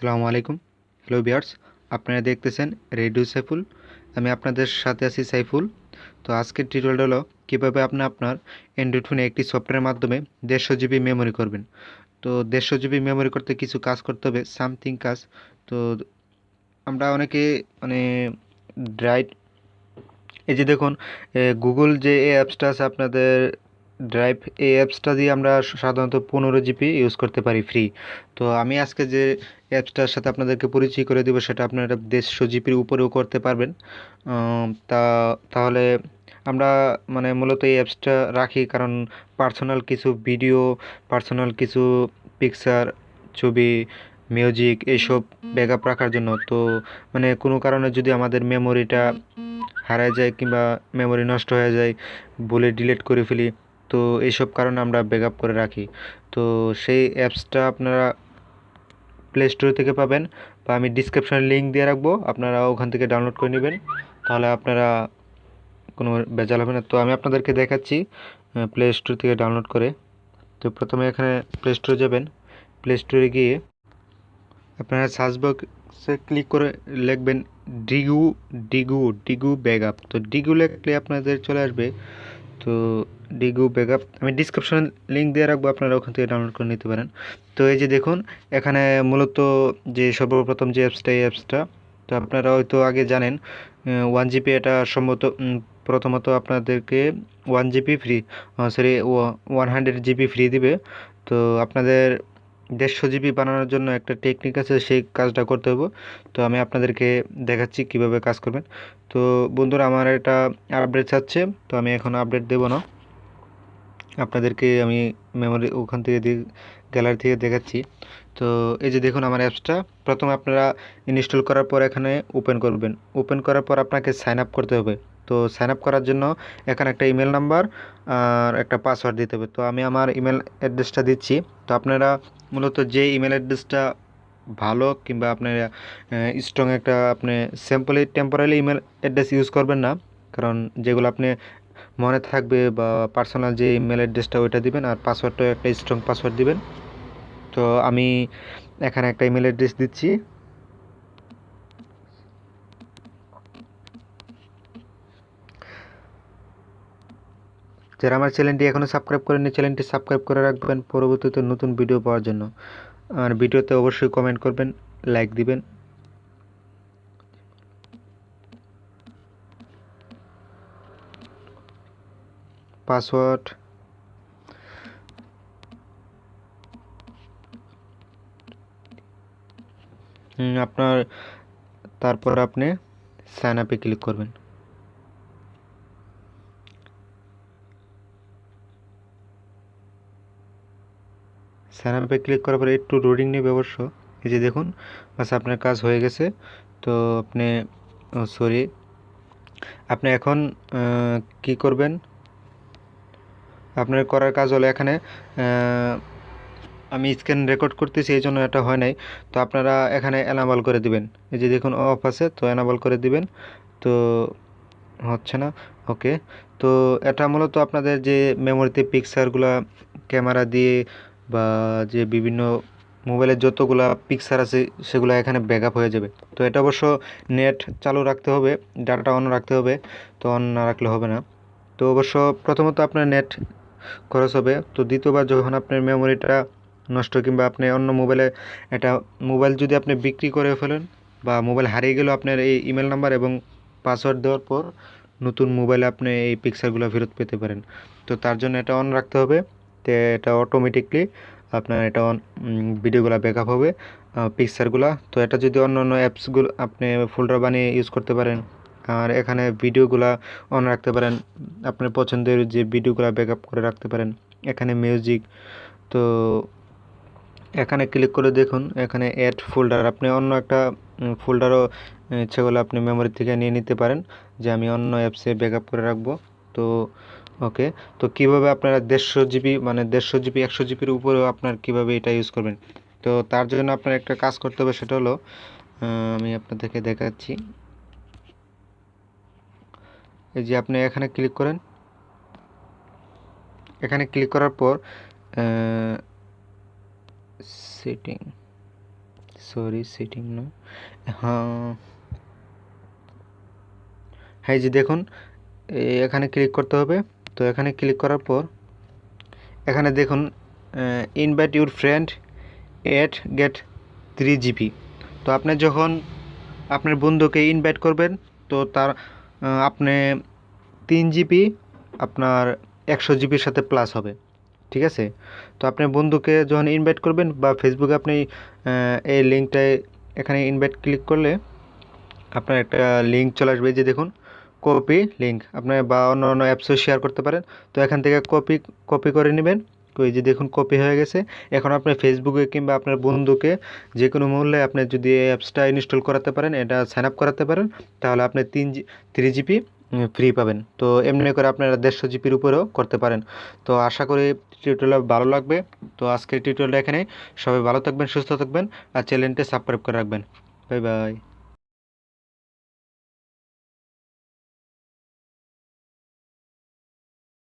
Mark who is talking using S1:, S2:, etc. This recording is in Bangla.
S1: আসসালামু আলাইকুম। হ্যালো বিয়ার্স আপনারা দেখতেছেন রেডিও সাইফুল। আমি আপনাদের সাথে আছি সাইফুল। তো আজকের টিউটোরিয়াল হলো কীভাবে আপনি আপনার অ্যান্ড্রয়েড ফোনে একটি সফটওয়্যারের মাধ্যমে দেড়শো জিবি মেমোরি করবেন। তো দেড়শো জিবি মেমোরি করতে কিছু কাজ করতে হবে সামথিং কাজ। তো আমরা অনেকে মানে ড্রাইভ এই যে দেখুন গুগল যে অ্যাপসটা আছে আপনাদের ড্রাইভ এই অ্যাপসটা দিয়ে আমরা সাধারণত পনেরো জিবি ইউজ করতে পারি ফ্রি। তো আমি আজকে যে অ্যাপসটার সাথে আপনাদেরকে পরিচয় করে দেবো সেটা আপনারা দেড়শো জিবির উপরেও করতে পারবেন। তা, তাহলে আমরা মানে মূলত এই অ্যাপসটা রাখি কারণ পার্সোনাল কিছু ভিডিও, পার্সোনাল কিছু পিকচার, ছবি, মিউজিক এইসব ব্যাকআপ রাখার জন্য। তো মানে কোনো কারণে যদি আমাদের মেমোরিটা হারায় যায় কিংবা মেমোরি নষ্ট হয়ে যায়, বলে ডিলিট করে ফেলি তো এইসব কারণে আমরা ব্যাকআপ করে রাখি। তো সেই অ্যাপসটা আপনারা প্লে স্টোর থেকে পাবেন বা আমি ডিসক্রিপশানে লিঙ্ক দিয়ে রাখব, আপনারা ওখান থেকে ডাউনলোড করে নেবেন। তাহলে আপনারা কোনো বেজাল হবে না। তো আমি আপনাদেরকে দেখাচ্ছি প্লে স্টোর থেকে ডাউনলোড করে। তো প্রথমে এখানে প্লে স্টোরে যাবেন। প্লে স্টোরে গিয়ে আপনারা সার্চ বক্সে ক্লিক করে লিখবেন ডিগু ডিগু ডিগু ব্যাকআপ তো ডিগু লিখলে আপনাদের চলে আসবে তো ডিগু ব্যাকআপ, আমি ডিসক্রিপশনে লিঙ্ক দিয়ে রাখব, আপনারা ওখান থেকে ডাউনলোড করে নিতে পারেন। তো এই যে দেখুন, এখানে মূলত যে সর্বপ্রথম যে অ্যাপসটা এই অ্যাপসটা তো আপনারা হয়তো আগে জানেন ওয়ান জিপি এটা সম্ভবত প্রথমত আপনাদেরকে one GB free sorry one hundred GB free দিবে। তো আপনাদের দেড়শো জিবি বানানোর জন্য একটা টেকনিক আছে, সেই কাজটা করতে হবে তো আমি আপনাদেরকে দেখাচ্ছি কীভাবে কাজ করবেন। তো বন্ধুরা, আমার এটা আপডেট চাচ্ছে, তো আমি এখন আপডেট দেবো না। আপনাদেরকে আমি মেমোরি ওখান থেকে গ্যালারি থেকে দেখাচ্ছি। তো এই যে দেখুন আমার অ্যাপসটা প্রথমে আপনারা ইনস্টল করার পর এখানে ওপেন করবেন। ওপেন করার পর আপনাকে সাইন আপ করতে হবে। তো সাইন আপ করার জন্য এখানে একটা ইমেল নাম্বার আর একটা পাসওয়ার্ড দিতে হবে। তো আমি আমার ইমেল অ্যাড্রেসটা দিচ্ছি। তো আপনারা মূলত যে ইমেল অ্যাড্রেসটা ভালো কিংবা আপনার স্ট্রং একটা আপনি simply temporary email address use করবেন না, কারণ যেগুলো আপনি মনে থাকবে বা পার্সোনাল যে ইমেল অ্যাড্রেসটা ওইটা দিবেন আর পাসওয়ার্ডটাও একটা স্ট্রং পাসওয়ার্ড দিবেন। তো আমি এখানে একটা ইমেল অ্যাড্রেস দিচ্ছি। যারা আমার চ্যানেলটি এখনও সাবস্ক্রাইব করেনি চ্যানেলটি সাবস্ক্রাইব করে রাখবেন। পরবর্তীতে নতুন ভিডিও পাওয়ার জন্য। আর ভিডিওতে অবশ্যই কমেন্ট করবেন লাইক দিবেন। পাসওয়ার্ড আপনার, তারপর আপনি সাইন আপে ক্লিক করবেন। সাইন আপে ক্লিক করার পরে একটু লোডিং নেবে অবশ্য এই যে দেখুন, বাস আপনার কাজ হয়ে গেছে। তো আপনি সরি আপনি এখন কি করবেন? আপনার করার কাজ হলো এখানে আমি স্ক্যান রেকর্ড করতেছি, এই জন্য এটা হয় নাই। তো আপনারা এখানে অ্যানাবল করে দিবেন। এই যে দেখুন অফ আছে, তো অ্যানাবল করে দিবেন। তো হচ্ছে না ওকে তো এটা মূলত আপনাদের যে মেমোরিতে পিকচারগুলো ক্যামেরা দিয়ে বা যে বিভিন্ন মোবাইলের যতগুলো পিকচার আছে সেগুলো এখানে ব্যাকআপ হয়ে যাবে। তো এটা অবশ্য নেট চালু রাখতে হবে ডাটাটা অন রাখতে হবে, তো অন না রাখলে হবে না। তো অবশ্য প্রথমত আপনার নেট খরচ হবে, তো দ্বিতীয়বার যখন আপনার মেমোরিটা নষ্ট কিংবা আপনি অন্য মোবাইলে এটা মোবাইল যদি আপনি বিক্রি করে ফেলেন বা মোবাইল হারিয়ে গেলেও আপনার এই ইমেল নাম্বার এবং পাসওয়ার্ড দেওয়ার পর, নতুন মোবাইলে আপনি এই পিকচারগুলো ফেরত পেতে পারেন। তো তার জন্য এটা অন রাখতে হবে। তো এটা অটোমেটিকলি আপনার এটা ভিডিওগুলো ব্যাকআপ হবে পিকচারগুলো তো এটা যদি অন্য অন্য অ্যাপসগুলো আপনি ফোল্ডার বানিয়ে ইউজ করতে পারেন, আর এখানে ভিডিওগুলো অন রাখতে পারেন, আপনার পছন্দের যে ভিডিওগুলো ব্যাকআপ করে রাখতে পারেন, এখানে মিউজিক তো এখানে ক্লিক করে দেখুন, এখানে অ্যাড ফোল্ডার আপনি অন্য একটা ফোল্ডারও ইচ্ছে করলে আপনি মেমোরি থেকে নিয়ে নিতে পারেন, যে আমি অন্য অ্যাপসে ব্যাকআপ করে রাখব। তো ওকে? তো কীভাবে আপনারা দেড়শো জিবি মানে দেড়শো জিবি, একশো জিবির উপরেও আপনার কীভাবে এটা ইউজ করবেন? তো তার জন্য আপনার একটা কাজ করতে হবে, সেটা হলো আমি আপনাদেরকে দেখাচ্ছি। এই যে আপনি এখানে ক্লিক করেন। এখানে ক্লিক করার পর সেটিং সরি সেটিং না। হ্যাঁ। হ্যাঁ যে দেখুন এখানে ক্লিক করতে হবে। তো এখানে ক্লিক করার পর, এখানে দেখুন invite your friend at get three GB তো আপনি যখন আপনার বন্ধুকে ইনভাইট করবেন, তো তার আপনি তিন জিবি আপনার একশো জিবির সাথে প্লাস হবে। ঠিক আছে? তো আপনি বন্ধুকে যখন ইনভাইট করবেন বা ফেসবুকে আপনি এই লিঙ্কটায় এখানে ইনভাইট ক্লিক করলে আপনার একটা লিঙ্ক চলে আসবে। যে দেখুন কপি লিঙ্ক আপনার বা অন্য অন্য অ্যাপসও শেয়ার করতে পারেন। তো এখান থেকে কপি কপি করে নেবেন। ওই যে দেখুন কপি হয়ে গেছে। এখন আপনি ফেসবুকে কিংবা আপনার বন্ধুকে যে কোনো মূল্যে আপনি যদি এই অ্যাপসটা ইনস্টল করাতে পারেন, এটা সাইন আপ করাতে পারেন, তাহলে আপনি তিন থ্রি জিবি ফ্রি পাবেন। তো এমনি করে আপনারা দেড়শো জিবির উপরেও করতে পারেন। তো আশা করি টিউটোরিয়াল ভালো লাগবে। তো আজকের টিউটোরিয়ালটা এখানে সবাই ভালো থাকবেন, সুস্থ থাকবেন, আর চ্যানেলটি সাবস্ক্রাইব করে রাখবেন। Bye bye